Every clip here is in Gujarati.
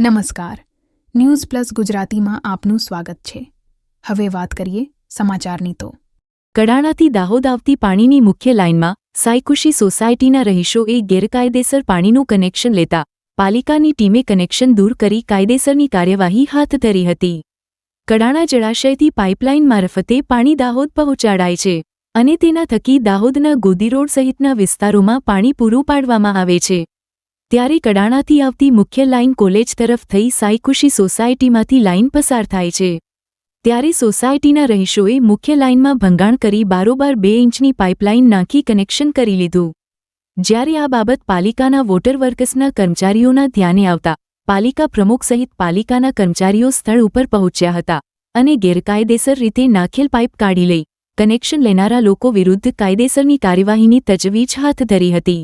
નમસ્કાર. ન્યૂઝ પ્લસ ગુજરાતીમાં આપનું સ્વાગત છે. હવે વાત કરીએ સમાચારની તો. કડાણાથી દાહોદ આવતી પાણીની મુખ્ય લાઇનમાં સાયકુશી સોસાયટીના રહીશોએ ગેરકાયદેસર પાણીનું કનેક્શન લેતા પાલિકાની ટીમે કનેક્શન દૂર કરી કાયદેસરની કાર્યવાહી હાથ ધરી હતી. કડાણા જળાશયથી પાઇપલાઇન મારફતે પાણી દાહોદ પહોંચાડાય છે અને તેના થકી દાહોદના ગોદી રોડ સહિતના વિસ્તારોમાં પાણી પૂરું પાડવામાં આવે છે. ત્યારે કડાણાથી આવતી મુખ્ય લાઇન કોલેજ તરફ થઈ સાઈકુશી સોસાયટીમાંથી લાઇન પસાર થાય છે. ત્યારે સોસાયટીના રહીશોએ મુખ્ય લાઇનમાં ભંગાણ કરી બારોબાર બે ઇંચની પાઇપલાઇન નાખી કનેક્શન કરી લીધું. જ્યારે આ બાબત પાલિકાના વોટર વર્કર્સના કર્મચારીઓના ધ્યાને આવતા, પાલિકા પ્રમુખ સહિત પાલિકાના કર્મચારીઓ સ્થળ ઉપર પહોંચ્યા હતા અને ગેરકાયદેસર રીતે નાખેલ પાઇપ કાઢી લઈ, કનેક્શન લેનારા લોકો વિરુદ્ધ કાયદેસરની કાર્યવાહીની તજવીજ હાથ ધરી હતી.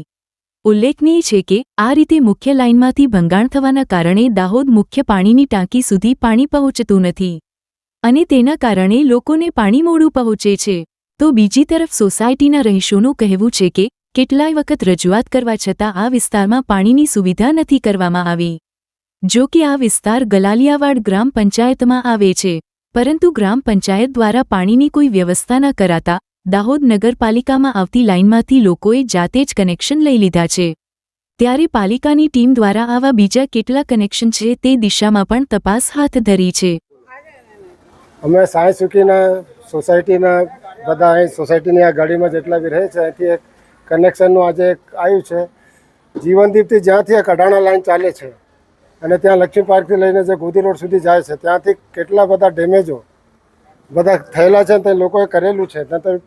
ઉલ્લેખનીય છે કે, આ રીતે મુખ્ય લાઇનમાંથી ભંગાણ થવાના કારણે દાહોદ મુખ્ય પાણીની ટાંકી સુધી પાણી પહોંચતું નથી. અને તેના કારણે લોકોને પાણી મોડું પહોંચે છે. તો બીજી તરફ સોસાયટીના રહીશોનું કહેવું છે કે, કેટલાય વખત રજૂઆત કરવા છતાં આ વિસ્તારમાં પાણીની સુવિધા નથી કરવામાં આવી. જો કે આ વિસ્તાર ગલાલિયાવાડ ગ્રામ પંચાયતમાં આવે છે. પરંતુ ગ્રામ પંચાયત દ્વારા પાણીની કોઈ વ્યવસ્થા ન કરાતા દાહોદ નગરપાલિકામાં આવતી લાઇનમાંથી લોકોએ જાતે જ કનેક્શન લઈ લીધા છે. ત્યારે પાલિકાની ટીમ દ્વારા આવા બીજા કેટલા કનેક્શન છે તે દિશામાં પણ તપાસ હાથ ધરી છે. અમે સાયન્સ સુકીના સોસાયટીના બધા અહીં સોસાયટીની આ ગાડીમાં જેટલા બી રહે છે, અહીંથી એક કનેક્શનનું આજે એક આવ્યું છે. જીવનદીપથી જ્યાંથી આ કડાણા લાઇન ચાલે છે અને ત્યાં લક્ષ્મી પાર્કથી લઈને જે ગોદી રોડ સુધી જાય છે, ત્યાંથી કેટલા બધા ડેમેજો બધા થયેલા છે તે લોકોએ કરેલું છે ત્યાં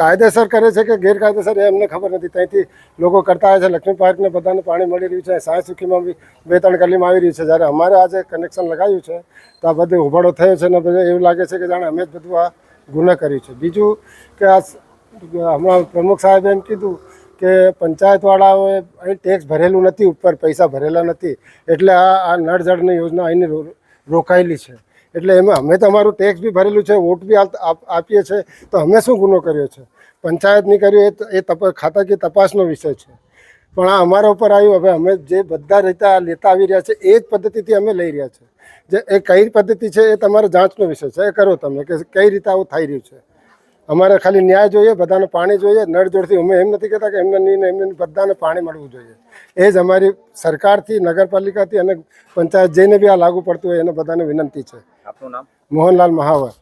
કાયદેસર કરે છે કે ગેરકાયદેસર એ અમને ખબર નથી. ત્યાંથી લોકો કરતા હોય છે. લક્ષ્મી પાર્કને બધાને પાણી મળી રહ્યું છે. સાંઈ સુખીમાં બી બે ત્રણ ગલીમાં આવી રહ્યું છે. જ્યારે અમારે આજે કનેક્શન લગાવ્યું છે, તો આ બધું ઉભાડો થયો છે ને બધું એવું લાગે છે કે જાણે અમે જ બધું આ ગુના કર્યું છે. બીજું કે આ હમણાં પ્રમુખ સાહેબે એમ કીધું કે પંચાયતવાળાઓએ અહીં ટેક્સ ભરેલું નથી, ઉપર પૈસા ભરેલા નથી. એટલે આ આ નળ યોજના અહીંની રોકાયેલી છે. એટલે એમાં અમે તમારું ટેક્સ બી ભરેલું છે વોટ બી આપ- આપ- આપીએ છીએ, તો અમે શું ગુનો કર્યો છે? પંચાયત નહીં કર્યો, એ એ ખાતાકીય તપાસનો વિષય છે. પણ આ અમારા ઉપર આવ્યું, હવે અમે જે બધા રીતે લેતા આવી રહ્યા છે, એ જ પદ્ધતિથી અમે લઈ રહ્યા છે. જે એ કઈ પદ્ધતિ છે, એ તમારે જાંચનો વિષય છે. એ કરો તમે કે કઈ રીતે આવું થઈ રહ્યું છે. અમારે ખાલી ન્યાય જોઈએ, બધાને પાણી જોઈએ નળ જોડથી અમે એમ નથી કહેતા કે એમને નહીં એમને બધાને પાણી મળવું જોઈએ. એ જ અમારી સરકારથી, નગરપાલિકાથી અને પંચાયત જઈને બી આ લાગુ પડતું હોય, એને બધાને વિનંતી છે. આપનું નામ? મોહનલાલ મહાવર.